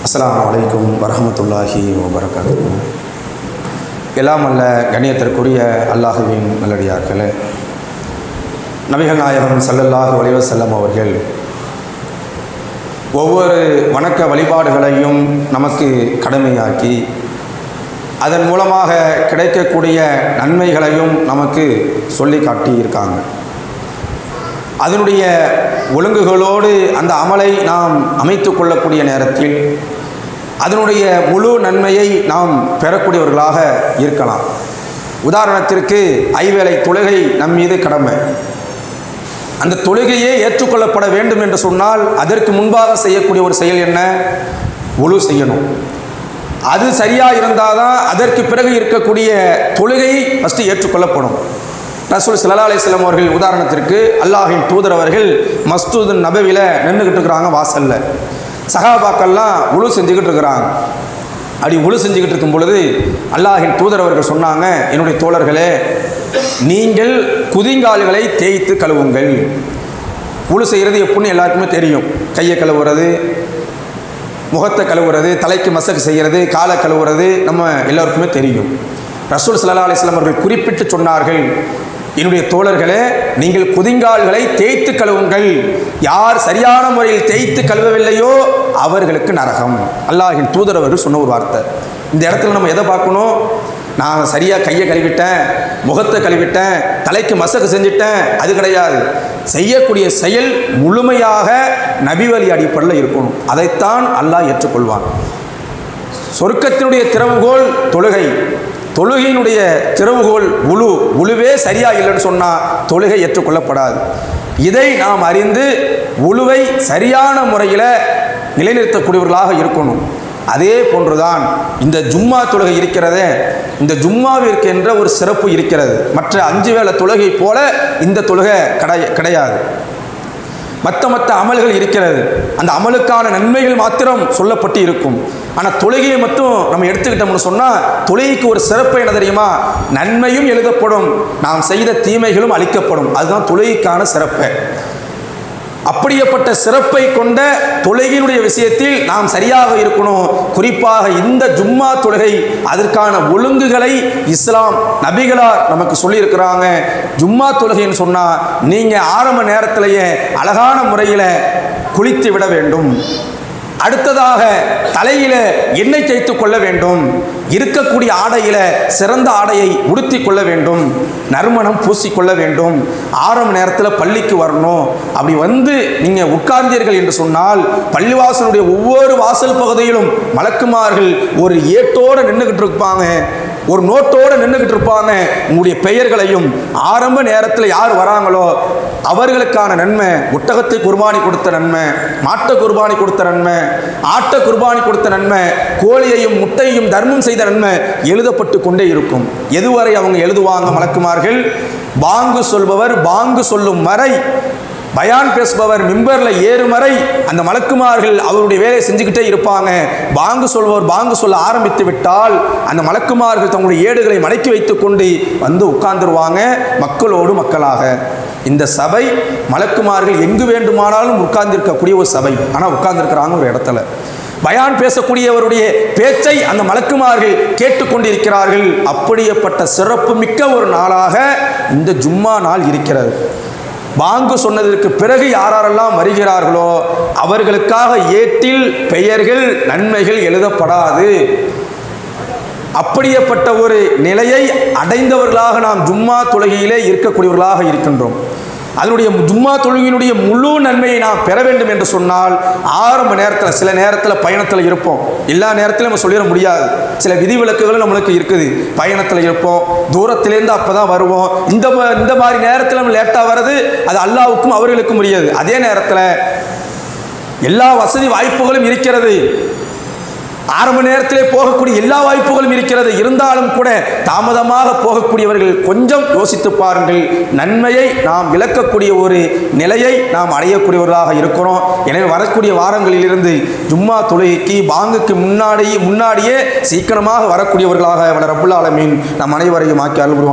அஸ்லாம் அலைக்கும் வரமத்துல்லாஹி வபரகாத்து எல்லாம் அல்ல கண்ணியத்திற்குரிய அல்லாஹுவின் நல்லடியார்களே நபிகள் நாயகம் சல்லல்லாஹு வலிவசல்லம் அவர்கள் ஒவ்வொரு வணக்க வழிபாடுகளையும் நமக்கு கடமையாக்கி அதன் மூலமாக கிடைக்கக்கூடிய நன்மைகளையும் நமக்கு சொல்லி காட்டியிருக்காங்க அதனுடைய ஒழுங்குகளோடு அந்த அமலை நாம் அமைத்து கொள்ளக்கூடிய நேரத்தில் அதனுடைய முழு நன்மையை நாம் பெறக்கூடியவர்களாக இருக்கலாம். உதாரணத்திற்கு ஐவேளை தொழுகை நம் மீது கடமை. அந்த தொழுகையே ஏற்றுக்கொள்ளப்பட வேண்டும் என்று சொன்னால் அதற்கு முன்பாக செய்யக்கூடிய ஒரு செயல் என்ன? ஒழு செய்யணும். அது சரியாக இருந்தால் தான் அதற்கு பிறகு இருக்கக்கூடிய தொழுகை ஃபஸ்ட்டு ஏற்றுக்கொள்ளப்படும். ரசூல் சல்லா அலிஸ்லாம் அவர்கள் உதாரணத்திற்கு அல்லாஹின் தூதர் அவர்கள் மஸ்தூது நபவியில் நின்றுக்கிட்டு இருக்கிறாங்க வாசலில். சகாபாக்கள்லாம் உழு செஞ்சுக்கிட்டு இருக்கிறாங்க. அப்படி உழு செஞ்சுக்கிட்டு இருக்கும் பொழுது அல்லாஹின் தூதர் அவர்கள் சொன்னாங்க என்னுடைய தோழர்களே நீங்கள் குதிங்கால்களை தேய்த்து கழுவுங்கள். உழு செய்கிறது எப்படின்னு எல்லாருக்குமே தெரியும். கையை கழுவுறது முகத்தை கழுவுறது தலைக்கு மசக்கு செய்கிறது காலை கழுவுறது நம்ம எல்லாருக்குமே தெரியும். ரசூல் சல்லா அலிஸ்லாம் அவர்கள் குறிப்பிட்டு சொன்னார்கள் என்னுடைய தோழர்களே நீங்கள் குதிங்கால்களை தேய்த்து கழுவுங்கள். யார் சரியான முறையில் தேய்த்து கழுவவில்லையோ அவர்களுக்கு நரகம். அல்லாஹின் தூதர் அவர்கள் சொன்ன ஒரு வார்த்தை. இந்த இடத்துல நம்ம எதை பார்க்கணும்? நான் சரியாக கையை கழுவிட்டேன் முகத்தை கழுவிட்டேன் தலைக்கு மசக்கு செஞ்சுட்டேன் அது கிடையாது. செய்யக்கூடிய செயல் முழுமையாக நபிவழி அடிப்படையில் இருக்கணும். அதைத்தான் அல்லாஹ் ஏற்றுக்கொள்வான். சொர்க்கத்தினுடைய திறவுகோல் தொழுகை. தொழுகையினுடைய திறவுகோல் உழு உழுவே சரியாக இல்லைன்னு சொன்னால் தொழுகை ஏற்றுக்கொள்ளப்படாது. இதை நாம் அறிந்து உழுவை சரியான முறையில் நிலைநிறுத்தக்கூடியவர்களாக இருக்கணும். அதே போன்றுதான் இந்த ஜும்மா தொழுகை இருக்கிறதே இந்த ஜும்மாவிற்கு என்ற ஒரு சிறப்பு இருக்கிறது. மற்ற அஞ்சு வேளை தொழுகை போல இந்த தொழுகை கிடை கிடையாது. மற்ற மற்ற அமல்கள் இருக்கிறது. அந்த அமலுக்கான நன்மைகள் மாத்திரம் சொல்லப்பட்டு இருக்கும் ஆனால் தொழுகையை மட்டும் நம்ம எடுத்துக்கிட்டோம்னு சொன்னால் தொழுகைக்கு ஒரு சிறப்பு என்ன தெரியுமா? நன்மையும் எழுதப்படும். நாம் செய்த தீமைகளும் அளிக்கப்படும் அதுதான் தொழுகைக்கான சிறப்பு. அப்படியப்பட்ட சிறப்பை கொண்ட தொழுகையினுடைய விஷயத்தில் நாம் சரியாக இருக்கணும். குறிப்பாக இந்த ஜும்மா தொழுகை அதற்கான ஒழுங்குகளை இஸ்லாம் நபிகளார் நமக்கு சொல்லியிருக்கிறாங்க. ஜும்மா தொழுகைன்னு சொன்னால் நீங்கள் ஆரம்ப நேரத்திலேயே அழகான முறையில் குளித்து விட வேண்டும். அடுத்ததாக தலையில எண்ணெய் தேய்த்து கொள்ள வேண்டும். இருக்கக்கூடிய ஆடையில சிறந்த ஆடையை உடுத்தி கொள்ள வேண்டும். நறுமணம் பூசிக்கொள்ள வேண்டும். ஆரம்ப நேரத்தில் பள்ளிக்கு வரணும். அப்படி வந்து நீங்கள் உட்கார்ந்தீர்கள் என்று சொன்னால் பள்ளிவாசலுடைய ஒவ்வொரு வாசல் பகுதியிலும் மலக்குமார்கள் ஒரு ஏட்டோடு நின்றுக்கிட்டு இருப்பாங்க. ஒரு நோட்டோடு நின்றுக்கிட்டு இருப்பாங்க உங்களுடைய பெயர்களையும் ஆரம்ப நேரத்தில் யார் வராங்களோ அவர்களுக்கான நன்மை ஒட்டகத்தை குர்பானி கொடுத்த நன்மை மாட்டை குர்பானி கொடுத்த நன்மை ஆட்டை குர்பானி கொடுத்த நன்மை கோழியையும் முட்டையையும் தர்மம் செய்த நன்மை எழுதப்பட்டு கொண்டே இருக்கும். எதுவரை அவங்க எழுதுவாங்க மலக்குமார்கள்? பாங்கு சொல்பவர் பாங்கு சொல்லும் வரை பயான் பேசுபவர் மிம்பரில் ஏறும் வரை அந்த மலக்குமார்கள் அவருடைய வேலையை செஞ்சுக்கிட்டே இருப்பாங்க. பாங்கு சொல்பவர் பாங்கு சொல்ல ஆரம்பித்து விட்டால் அந்த மலக்குமார்கள் தங்களுடைய ஏடுகளை மடக்கி வைத்துக்கொண்டு வந்து உட்கார்ந்துருவாங்க மக்களோடு மக்களாக. இந்த சபை மலக்குமார்கள் எங்கு வேண்டுமானாலும் உட்கார்ந்திருக்கக்கூடிய ஒரு சபை. ஆனால் உட்கார்ந்துருக்கிறாங்க ஒரு இடத்துல. பயான் பேசக்கூடியவருடைய பேச்சை அந்த மலக்குமார்கள் கேட்டுக்கொண்டிருக்கிறார்கள். அப்படியப்பட்ட சிறப்பு மிக்க ஒரு நாளாக இந்த ஜும்மா நாள் இருக்கிறது. பாங்கு சொன்னதற்கு பிறகு யாரெல்லாம் வருகிறார்களோ அவர்களுக்காக ஏட்டில் பெயர்கள் நன்மைகள் எழுதப்படாது. அப்படியேப்பட்ட ஒரு நிலையை அடைந்தவர்களாக நாம் ஜும்மா தொழுகையிலே இருக்கக்கூடியவர்களாக இருக்கின்றோம். அதனுடைய ஜும்மா தொழுகையினுடைய முழு நன்மையை நாம் பெற வேண்டும் என்று சொன்னால் ஆரம்ப நேரத்தில் சில நேரத்தில் பயணத்தில் இருப்போம். எல்லா நேரத்திலும் நம்ம சொல்லிட முடியாது. சில விதிவிலக்குகளும் நம்மளுக்கு இருக்குது. பயணத்தில் இருப்போம். தூரத்திலேருந்து அப்போ தான் வருவோம். இந்த இந்த மாதிரி நேரத்தில் நம்ம லேட்டாக வர்றது அது அல்லாவுக்கும் அவர்களுக்கும் முடியாது அதே நேரத்தில் எல்லா வசதி வாய்ப்புகளும் இருக்கிறது. ஆரம்ப நேரத்திலே போகக்கூடிய எல்லா வாய்ப்புகளும் இருக்கிறது. இருந்தாலும் கூட தாமதமாக போகக்கூடியவர்கள் கொஞ்சம் யோசித்து பாருங்கள். நன்மையை நாம் இழக்கக்கூடிய ஒரு நிலையை நாம் அடையக்கூடியவர்களாக இருக்கிறோம். எனவே வரக்கூடிய வாரங்களிலிருந்து ஜும்மா தொழுகைக்கு பாங்குக்கு முன்னாடி முன்னாடியே சீக்கிரமாக வரக்கூடியவர்களாக வள ரப்புல் நம் அனைவரையும் ஆக்கி அருள்வான்